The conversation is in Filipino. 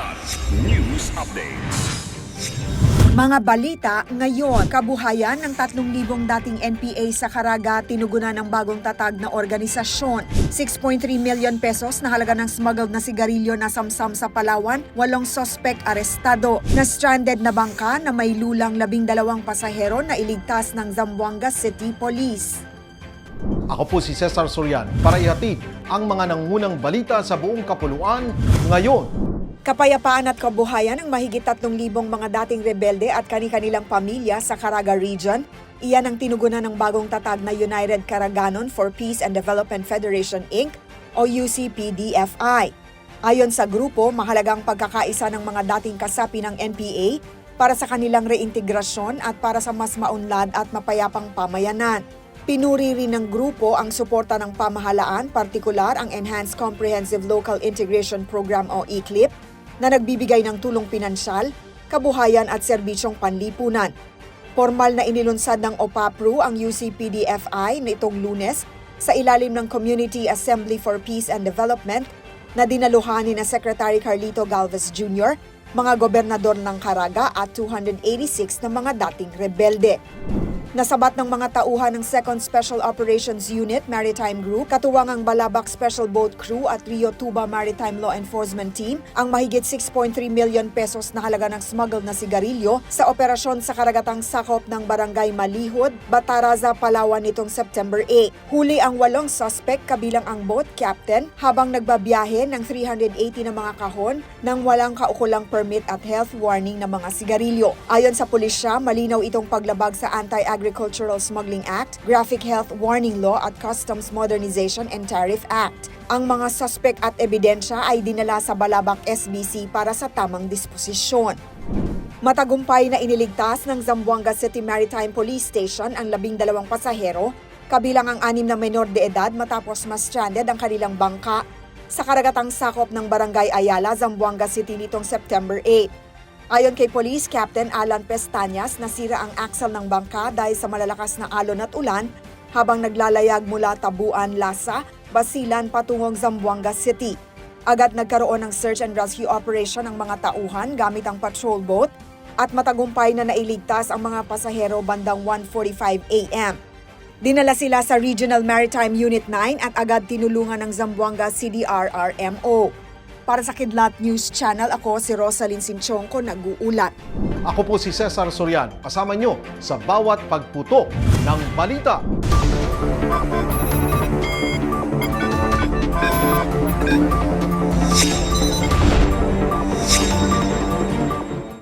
Kilat News Updates. Mga balita ngayon, kabuhayan ng 3,000 dating NPA sa Caraga tinugunan ng bagong tatag na organisasyon. 6.3 million pesos na halaga ng smuggled na sigarilyo na samsam sa Palawan, walong sospek arestado. Na stranded na bangka na may lulang labing dalawang pasahero na iligtas ng Zamboanga City Police. Ako po si Cesar Sorian para ihatid ang mga nangunang balita sa buong kapuluan ngayon. Kapayapaan at kabuhayan ng mahigit 3,000 mga dating rebelde at kani-kanilang pamilya sa Caraga Region. Iyan ang tinugunan ng bagong tatag na United Caraganon for Peace and Development Federation Inc. o UCPDFI. Ayon sa grupo, mahalagang pagkakaisa ng mga dating kasapi ng NPA para sa kanilang reintegrasyon at para sa mas maunlad at mapayapang pamayanan. Pinuri rin ng grupo ang suporta ng pamahalaan, partikular ang Enhanced Comprehensive Local Integration Program o ECLIP, na nagbibigay ng tulong pinansyal, kabuhayan at serbisyong panlipunan. Formal na inilunsad ng OPAPRU ang UCPDFI nitong lunes sa ilalim ng Community Assembly for Peace and Development na dinaluhan ni na Secretary Carlito Galvez Jr., mga gobernador ng Caraga at 286 na mga dating rebelde. Nasabat ng mga tauhan ng 2nd Special Operations Unit Maritime Group, katuwang ang Balabac Special Boat Crew at Rio Tuba Maritime Law Enforcement Team, ang mahigit 6.3 million pesos na halaga ng smuggled na sigarilyo sa operasyon sa karagatang sakop ng Barangay Malihod, Bataraza, Palawan nitong September 8. Huli ang walong suspect kabilang ang boat captain habang nagbabiyahe ng 380 na mga kahon ng walang kaukulang permit at health warning na mga sigarilyo. Ayon sa pulisya, malinaw itong paglabag sa Anti-Agricultural Smuggling Act, Graphic Health Warning Law at Customs Modernization and Tariff Act. Ang mga suspect at ebidensya ay dinala sa Balabac SBC para sa tamang disposisyon. Matagumpay na iniligtas ng Zamboanga City Maritime Police Station ang labing dalawang pasahero, kabilang ang anim na menor de edad matapos ma-stranded ang kanilang bangka sa karagatang sakop ng Barangay Ayala, Zamboanga City nitong September 8. Ayon kay Police Captain Alan Pestañas, nasira ang axle ng bangka dahil sa malalakas na alon at ulan habang naglalayag mula Tabuan, Lasa, Basilan patungong Zamboanga City. Agad nagkaroon ng search and rescue operation ng mga tauhan gamit ang patrol boat at matagumpay na nailigtas ang mga pasahero bandang 1.45 a.m. Dinala sila sa Regional Maritime Unit 9 at agad tinulungan ng Zamboanga CDRRMO. Para sa Kidlat News Channel, ako si Rosalyn Sinchonko, nag-uulat. Ako po si Cesar Sorian, kasama nyo sa bawat pagputo ng balita.